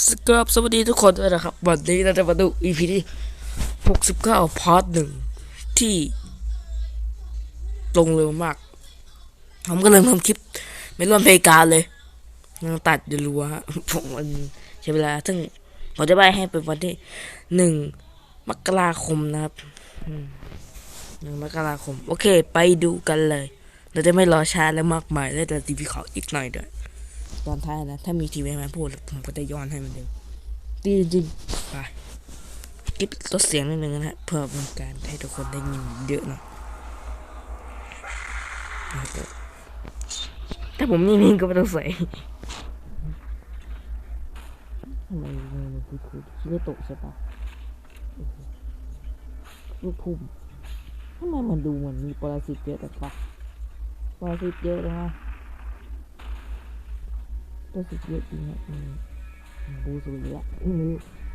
สครับสวัสดีทุกคนด้วยนะครับ วันนี้เราจะมาดู EP ที่ 69 พาร์ทหนึ่งที่ลงเร็วมาก ผมก็เลยทำคลิป ไม่ร่วมเพลงการเลยยังตัดอยู่รัวฮะผมมันใช้เวลา ซึ่งผมจะใบให้เป็นวันที่หนึ่งมกราคมนะครับอืมหนึ่งมกราคม โอเค ไปดูกันเลย เราจะไม่รอช้าและมากมายและจะทีวีขออีกหน่อยด้วย ตอนท้ายนะ ถ้ามีทีวีมาพูด ผมก็จะย้อนให้มันเดิมดีจริงๆไปกิ๊บลดเสียงนิดนึงนะฮะเพื่อเป็นการให้ทุกคนได้ยินเยอะหน่อยนะครับถ้าผมนิ่งๆก็ไม่ต้องใส่ทำไมมันคือคือคิดว่าตกใช่ปะโอ้โหลูกพุ่มทำไมมันดูเหมือนมีปรสิตเยอะแต่ปะปรสิตเยอะเลยนะ ก็สุดเยอะจริงครับกูสุดเยอะ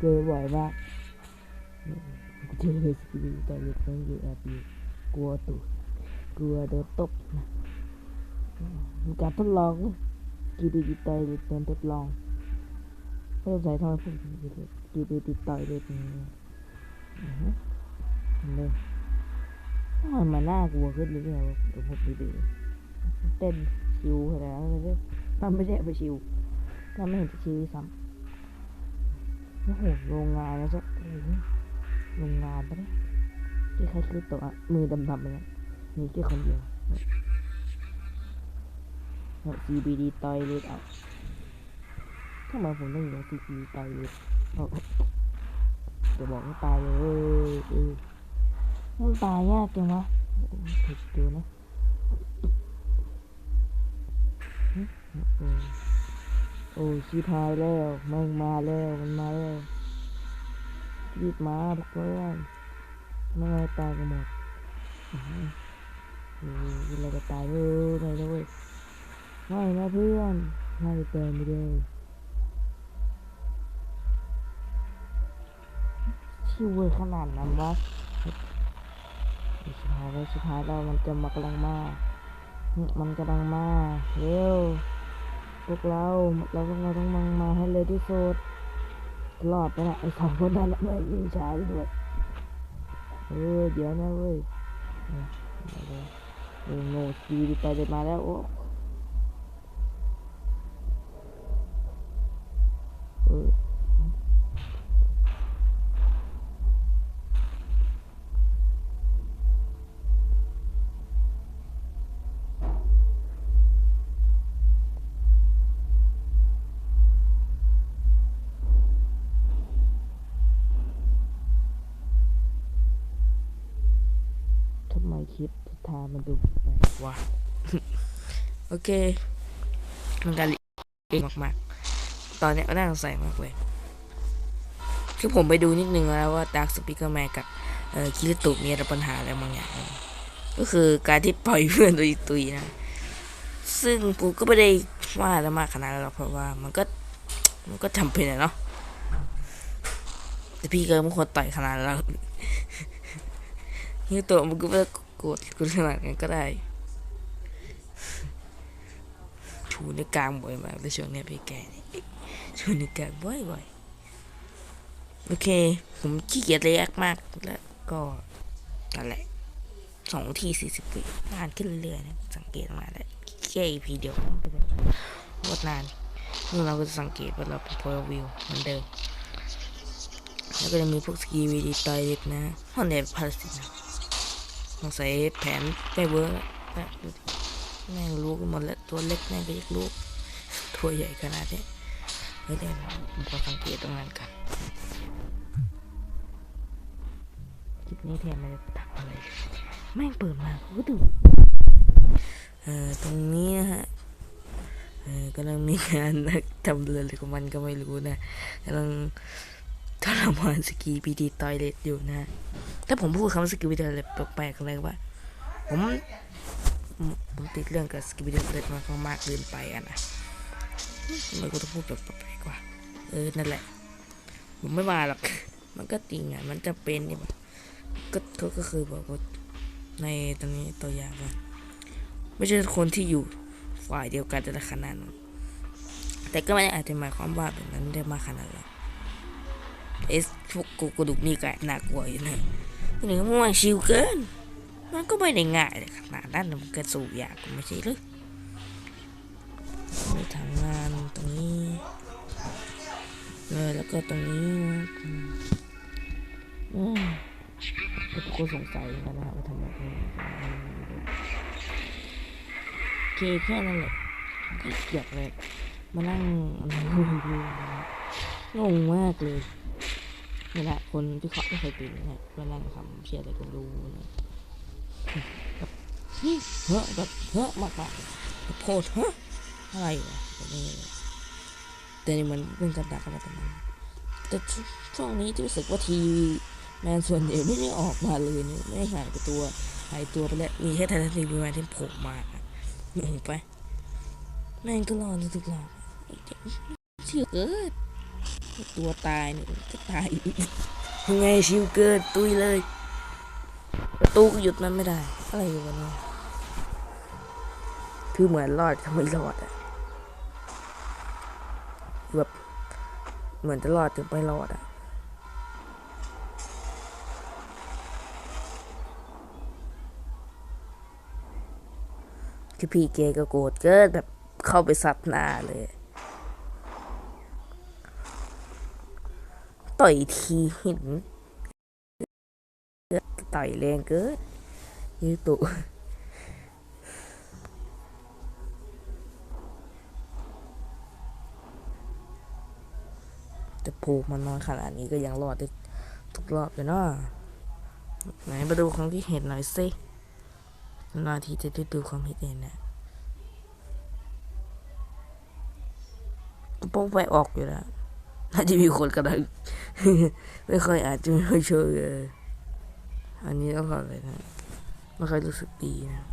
เจอบ่อยมากเจอเลยสกิลแต่เล็กต้องอยู่แอบอยู่กลัวตุกลัวโดนตบนะมีการทดลองกีบีติดต่อยเล็กเป็นทดลองเพิ่มสายทองพุ่งกีบีติดต่อยเล็กนี่เลยทำไมมันน่ากลัวขึ้นเรื่อยๆผมไปดูเต้นชิวขนาดนั้นเลย ทำไม่ได้ไปชิวทำไม่เห็นจะชิวซ้ำโอ้โหโรงงานแล้วจะโรงงานปะเนี่ยที่ใครคือตัวมือดำๆไปเนี่ยมีแค่คนเดียว CBD ต่อยเลยอะทำไมผมต้องอยู่ CBD ต่อยเลยเอาจะบอกให้ตายเลยเออมันตายยากจังวะผิดดูนะ โอ้โอ้ชิพายแล้วมันมาแล้วมันมาแล้วรีบมาทุกคนไม่งั้ตายกันหมดอืออโอ้ยเราจะตายเลยไปแล้เว้ยไม่นะเพื่อนน่าจะเตือนไม่ได้ชิวขนาดนั้นวะชิพายแล้วชิพายแล้วมันจะมากำลังมา มันกำลังมาเร็ว พวกเราเราพวกเราต้องมังมาให้เลยที่สุดรอดไปละไอ้สองคนนั้นน่ะไม่ยิงช้าไปด้วยเออเดี๋ยวนะเว้ยเออโง่ดีไปเลยมาแล้วโอ้ คลิปทิศทางมันดูแปลกวะโอเคมันการเองมากๆ ตอนเนี้ยน่าสงสัยมากเลย คือผมไปดูนิดนึงแล้วว่า Dark Speaker Man กับคิริโตุมีอะไรปัญหาอะไรบางอย่าง ก็คือการที่ปล่อยเพื่อนตุยตุยนะ ซึ่งกูก็ไม่ได้ว่าอะไรมากขนาดนั้นหรอกเพราะว่ามันก็มันก็จำเป็นอะเนาะแต่พี่เก็ไม่ควรต่อยขนาดนั้นหรอกนี่ตัวมันก็ ไม่ได้โกรธกูขนาดนั้นก็ได้ ชูในวกลางบ่อยมากในช่วงนี้พี่แก่ชูในวกลางบ่อยๆโอเค ผมขี้เกียจเลยกมากแล้วก็นั่นแหละสองที่สี่สิบวินานขึ้นเรื่อยๆนะสังเกตมาแล้วแค่พีเดียวมันเป็นโคตรนานซึ่งเราก็จะสังเกตว่าเราเป็น point of view เหมือนเดิม แล้วก็จะมีพวกสกีวีดีตอยเล็ดนะห้องเน็ตพาราสิตนะ สงสัยแผนไม่เวิร์กแล้วดูดิแม่งรู้กันหมดแล้วตัวเล็กแม่งก็ยังรู้ตัวใหญ่ขนาดนี้เฮ้ยเดี๋ยวผมขอสังเกตตรงนั้นกันคลิปนี้แทนมันจะทำอะไรแม่งเปิดมากูก็ดูเอ่อตรงนี้นะฮะเออกำลังมีงานทำเรืออะไรของมันก็ไม่รู้นะกำลัง ทรมานสกีบีดีตอยเลตอยู่นะถ้าผมพูดคำว่าสกีบีดีตอยเลตแปลกๆอะไรว่าผมผมติดเรื่องกับสกีบีดีตอยเลตมากมากเกินไปอะนะทำไมกูต้องพูดแบบแปลกๆวะเออนั่นแหละ ผมไม่มาหรอกมันก็จริงอะมันจะเป็นนี่แบบก็ก็ก็คือบอกว่าในตรงนี้ตัวอย่างว่าไม่ใช่คนที่อยู่ฝ่ายเดียวกันแต่ละขนาดนั้นแต่ก็ไม่ได้อาจจะหมายความว่าแบบนั้นได้มากขนาดนั้น เอสพวกกูกระดูกนี่ก็น่ากลัวอยู่นะทีนี้มันชิวเกิน มันก็ไม่ได้ง่ายเลยขนาดนั้นนะมันก็สู้ยากไม่ใช่หรือมีทางานตรงนี้เลยแล้วก็ตรงนี้อืมแต่กูก็สงสัยเหมือนกันนะว่าทำไมโอเคแค่นั้นแหละเกียจเลยมานั่งอะไรดูงงมากเลย นี่แหละคนที่เขาไม่เคยเป็นเนี่ยมานั่งทำเชียร์อะไรกันดูนะแบบเฮ้อแบบเฮ้อมากมากโพดเฮ้ออะไรวะแบบนี้แต่นี่มันเป็นกระดาษกระดาษมันแต่ช่วงนี้ที่รู้สึกว่าทีแมนส่วนใหญ่ไม่ได้ออกมาเลยนี่ไม่หายไปตัวหายตัวไปแล้วมีแค่ไทยรัฐทีวีแมนที่โผล่มาอะงงไปแม่งก็รอเลยทุกรอบไอ้เชื่อเกิด ตัวตายเนี่ยก็ตายอีกยังไงชิวเกินตุยเลยประตูก็หยุดมันไม่ได้ อะไรอยู่วะเนี่ยคือเหมือนรอดก็ไม่รอดอะแบบเหมือนจะรอดแต่ไม่รอดอะคือพี่เกก็โกรธเกินแบบเข้าไปซัดหน้าเลย ต่อยทีเห็นต่อยแรงเกินยืดตุแต่ผูกมันน้อยขนาดนี้ก็ยังรอดได้ทุกรอบเลยเนาะไหนมาดูความคิดเห็นหน่อยสินาทีจะได้ดูความคิดเห็นนะโป้งไปออกอยู่แล้ว น่าจะมีคนกำลังไม่ค่อยอาจจะไม่ค่อยเชื่อเลยอันนี้ต้องขอเลยนะไม่ค่อยรู้สึกดีนะ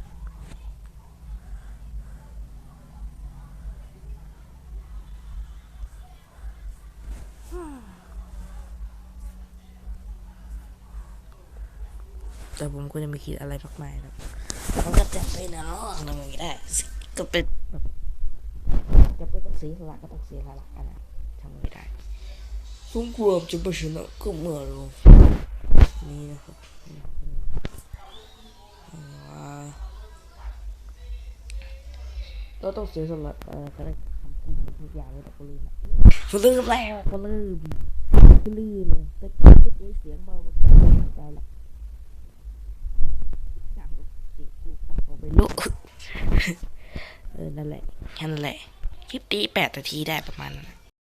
แต่ผมก็จะไม่คิดอะไรมากมายครับมันก็จะไปนะเนาะทำไม่ได้ ก็เป็นแบบจะไม่ต้องเสียสละก็ต้องเสียสละกันนะ ทำไม่ได้สมควรจะไปชนะก็เมื่อเรานี่นะครับว่าเราต้องเสียสละเอ่อเขาเรียกคำพูดทุกอย่างเลยแต่ก็ลืมละก็ลืมแล้วก็ลืมก็ลืมเลยแต่ก็ได้เสียงเบาก็ได้ละจำเด็กกูฟังเอาไปลุกเออนั่นแหละแค่นั้นแหละคลิปนี้แปดนาทีได้ประมาณนั้นนะ